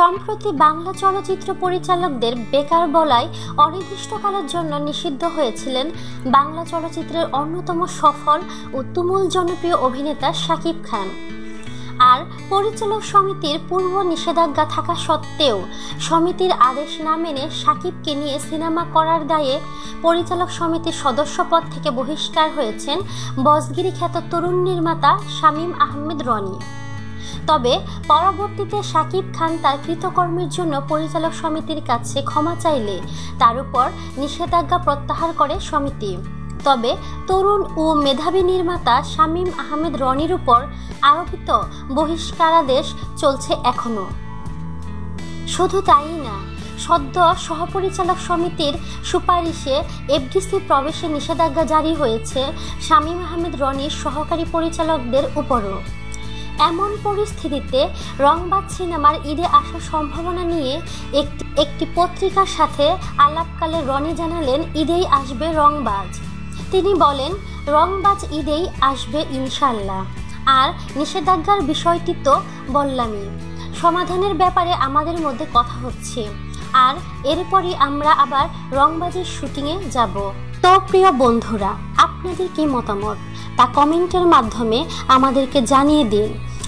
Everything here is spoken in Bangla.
সম্প্রতি বাংলা চলচ্চিত্র পরিচালকদের বেকার বলায় অনির্দিষ্টকালের জন্য নিষিদ্ধ হয়েছিলেন বাংলা চলচ্চিত্রের অন্যতম সফল ও তুমুল জনপ্রিয় অভিনেতা শাকিব খান। আর পরিচালক সমিতির পূর্ব নিষেধাজ্ঞা থাকা সত্ত্বেও সমিতির আদেশ না মেনে সাকিবকে নিয়ে সিনেমা করার দায়ে পরিচালক সমিতির সদস্যপদ থেকে বহিষ্কার হয়েছেন বসগিরি খ্যাত তরুণ নির্মাতা শামীম আহমেদ রনি। তবে পরবর্তীতে শাকিব খান তার কৃতকর্মের জন্য পরিচালক সমিতির কাছে ক্ষমা চাইলে তার উপর নিষেধাজ্ঞা প্রত্যাহার করে সমিতি। তবে তরুণ ও মেধাবী নির্মাতা শামীম আহমেদ রনির উপর আরোপিত বহিষ্কারাদেশ চলছে এখনও শুধু তাই না, সদ্য সহপরিচালক সমিতির সুপারিশে এফডিসি প্রবেশে নিষেধাজ্ঞা জারি হয়েছে শামীম আহমেদ রনির সহকারী পরিচালকদের উপরও। এমন পরিস্থিতিতে রংবাজ সিনেমার ঈদে আসার সম্ভাবনা নিয়ে একটি একটি পত্রিকার সাথে আলাপকালে রনি জানালেন, ঈদেই আসবে রংবাজ। তিনি বলেন, রংবাজ ঈদেই আসবে ইনশাল্লাহ আর নিষেধাজ্ঞার বিষয়টি তো বললামই। সমাধানের ব্যাপারে আমাদের মধ্যে কথা হচ্ছে। আর এরপরই আমরা আবার রংবাজের শুটিংয়ে যাব। তো প্রিয় বন্ধুরা, আপনাদের কি মতামত? তা কমেন্টের মাধ্যমে আমাদেরকে জানিয়ে দিন।